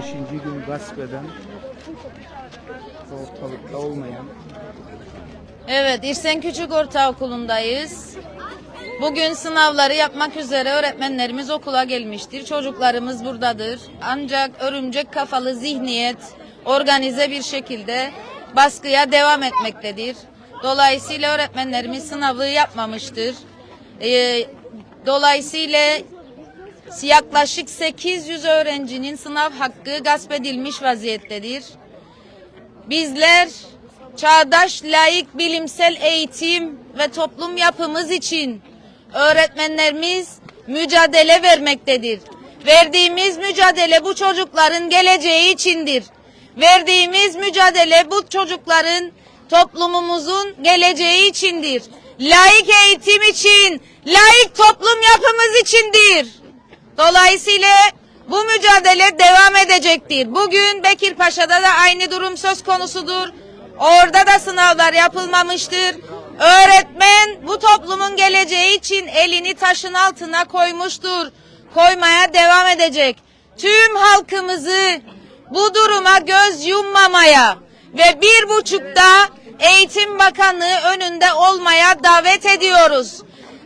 Beşinci gün gasp eden, ortalıkta olmayan, Evet, İrsen Küçük Ortaokulu'ndayız. Bugün sınavları yapmak üzere öğretmenlerimiz okula gelmiştir. Çocuklarımız buradadır. Ancak örümcek kafalı zihniyet organize bir şekilde baskıya devam etmektedir. Dolayısıyla öğretmenlerimiz sınavı yapmamıştır. Ee, dolayısıyla yaklaşık 800 öğrencinin sınav hakkı gasp edilmiş vaziyettedir. Bizler çağdaş, layık, bilimsel eğitim ve toplum yapımız için öğretmenlerimiz mücadele vermektedir. Verdiğimiz mücadele bu çocukların geleceği içindir. Verdiğimiz mücadele bu çocukların toplumumuzun geleceği içindir. Layık eğitim için, layık toplum yapımız içindir. Dolayısıyla bu mücadele devam edecektir. Bugün Bekirpaşa'da da aynı durum söz konusudur. Orada da sınavlar yapılmamıştır. Öğretmen bu toplumun geleceği için elini taşın altına koymuştur. Koymaya devam edecek. Tüm halkımızı bu duruma göz yummamaya ve bir buçukta Eğitim Bakanlığı önünde olmaya davet ediyoruz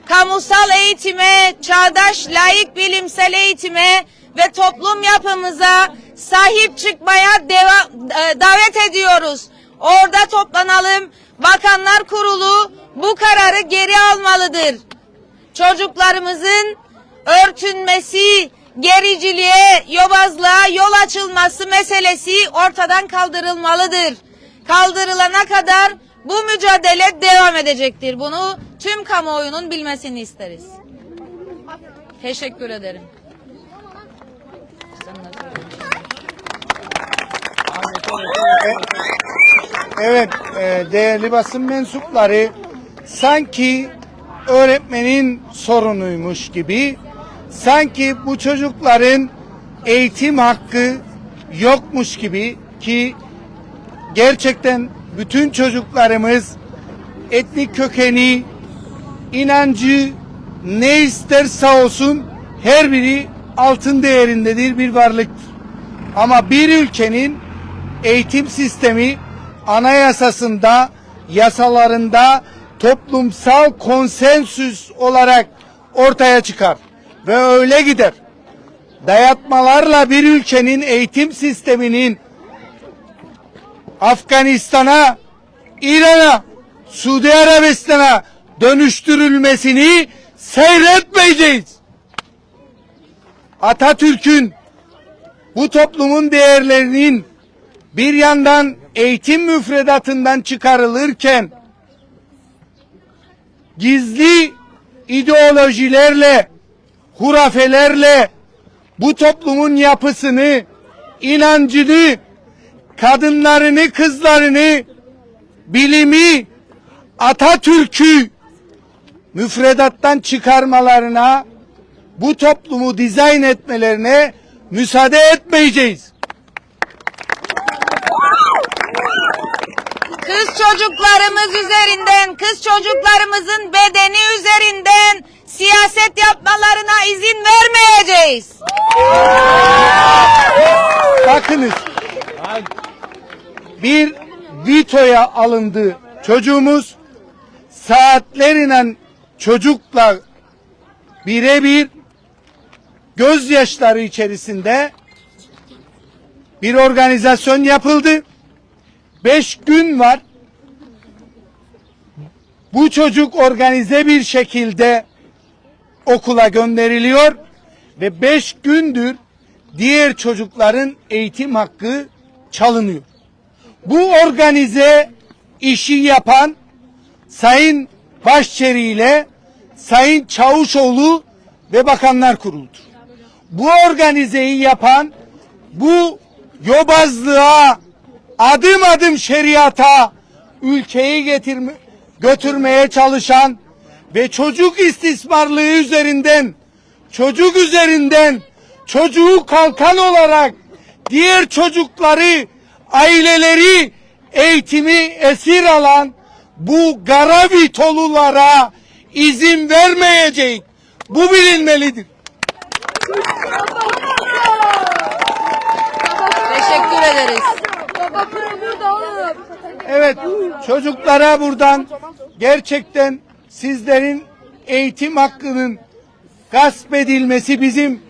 kamusal eğitime, çağdaş layık bilimsel eğitime ve toplum yapımıza sahip çıkmaya deva- e, davet ediyoruz. Orada toplanalım. Bakanlar Kurulu bu kararı geri almalıdır. Çocuklarımızın örtünmesi, gericiliğe, yobazlığa yol açılması meselesi ortadan kaldırılmalıdır. Kaldırılana kadar bu mücadele devam edecektir. Bunu tüm kamuoyunun bilmesini isteriz. Teşekkür ederim. Evet, e, değerli basın mensupları sanki öğretmenin sorunuymuş gibi, sanki bu çocukların eğitim hakkı yokmuş gibi ki gerçekten bütün çocuklarımız etnik kökeni, inancı ne isterse olsun her biri altın değerindedir bir varlıktır. Ama bir ülkenin eğitim sistemi anayasasında, yasalarında toplumsal konsensüs olarak ortaya çıkar ve öyle gider. Dayatmalarla bir ülkenin eğitim sisteminin Afganistan'a, İran'a, Suudi Arabistan'a dönüştürülmesini seyretmeyeceğiz. Atatürk'ün bu toplumun değerlerinin bir yandan eğitim müfredatından çıkarılırken gizli ideolojilerle, hurafelerle bu toplumun yapısını, inancını, kadınlarını, kızlarını, bilimi, Atatürk'ü müfredattan çıkarmalarına, bu toplumu dizayn etmelerine müsaade etmeyeceğiz. Kız çocuklarımız üzerinden, kız çocuklarımızın bedeni üzerinden siyaset yapmalarına izin vermeyeceğiz. Bakınız. Bir vitoya alındı çocuğumuz saatlerle çocukla birebir gözyaşları içerisinde bir organizasyon yapıldı. Beş gün var. Bu çocuk organize bir şekilde okula gönderiliyor ve beş gündür diğer çocukların eğitim hakkı çalınıyor. Bu organize işi yapan Sayın Başçeri ile Sayın Çavuşoğlu ve Bakanlar Kurulu'dur. Bu organizeyi yapan bu yobazlığa adım adım şeriata ülkeyi getirme, götürmeye çalışan ve çocuk istismarlığı üzerinden çocuk üzerinden çocuğu kalkan olarak diğer çocukları aileleri eğitimi esir alan bu garavitolulara izin vermeyecek. Bu bilinmelidir. Burada oğlum. Evet çocuklara buradan gerçekten sizlerin eğitim hakkının gasp edilmesi bizim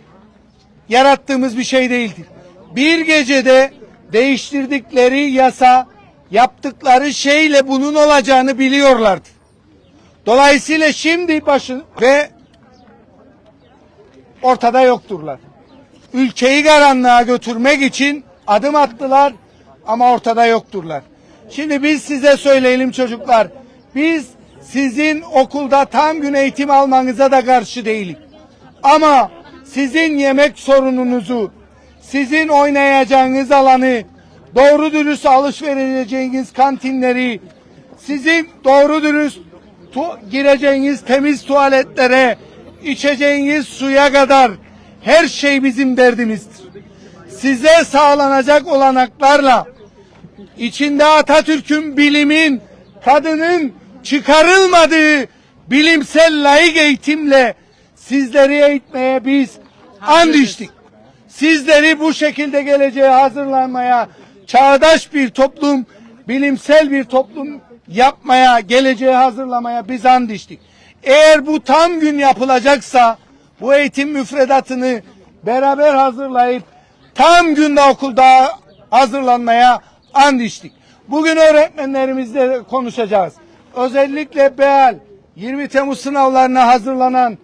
yarattığımız bir şey değildir. Bir gecede değiştirdikleri yasa yaptıkları şeyle bunun olacağını biliyorlardı. Dolayısıyla şimdi başın ve ortada yokturlar. Ülkeyi karanlığa götürmek için adım attılar ama ortada yokturlar. Şimdi biz size söyleyelim çocuklar. Biz sizin okulda tam gün eğitim almanıza da karşı değiliz. Ama sizin yemek sorununuzu, sizin oynayacağınız alanı, doğru dürüst alışvereceğiniz kantinleri, sizin doğru dürüst tu- gireceğiniz temiz tuvaletlere, içeceğiniz suya kadar her şey bizim derdimizdir. Size sağlanacak olanaklarla içinde Atatürk'ün bilimin tadının çıkarılmadığı bilimsel layık eğitimle sizleri eğitmeye biz and içtik. Sizleri bu şekilde geleceğe hazırlanmaya, çağdaş bir toplum, bilimsel bir toplum yapmaya, geleceğe hazırlamaya biz and içtik. Eğer bu tam gün yapılacaksa bu eğitim müfredatını beraber hazırlayıp tam günde okulda hazırlanmaya and içtik. Bugün öğretmenlerimizle konuşacağız. Özellikle BEAL 20 Temmuz sınavlarına hazırlanan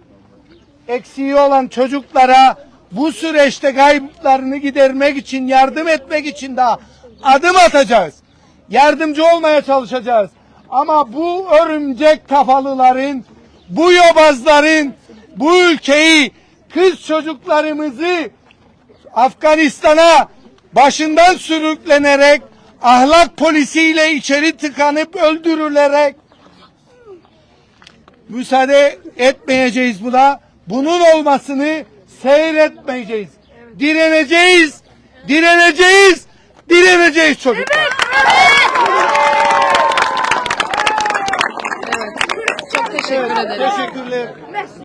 eksiği olan çocuklara bu süreçte kayıplarını gidermek için, yardım etmek için daha adım atacağız. Yardımcı olmaya çalışacağız. Ama bu örümcek kafalıların, bu yobazların bu ülkeyi, kız çocuklarımızı Afganistan'a başından sürüklenerek ahlak polisiyle içeri tıkanıp öldürülerek müsaade etmeyeceğiz buna. Bunun olmasını seyretmeyeceğiz. Direneceğiz, direneceğiz, direneceğiz çocuklar. Çok teşekkür ederim. Teşekkürler.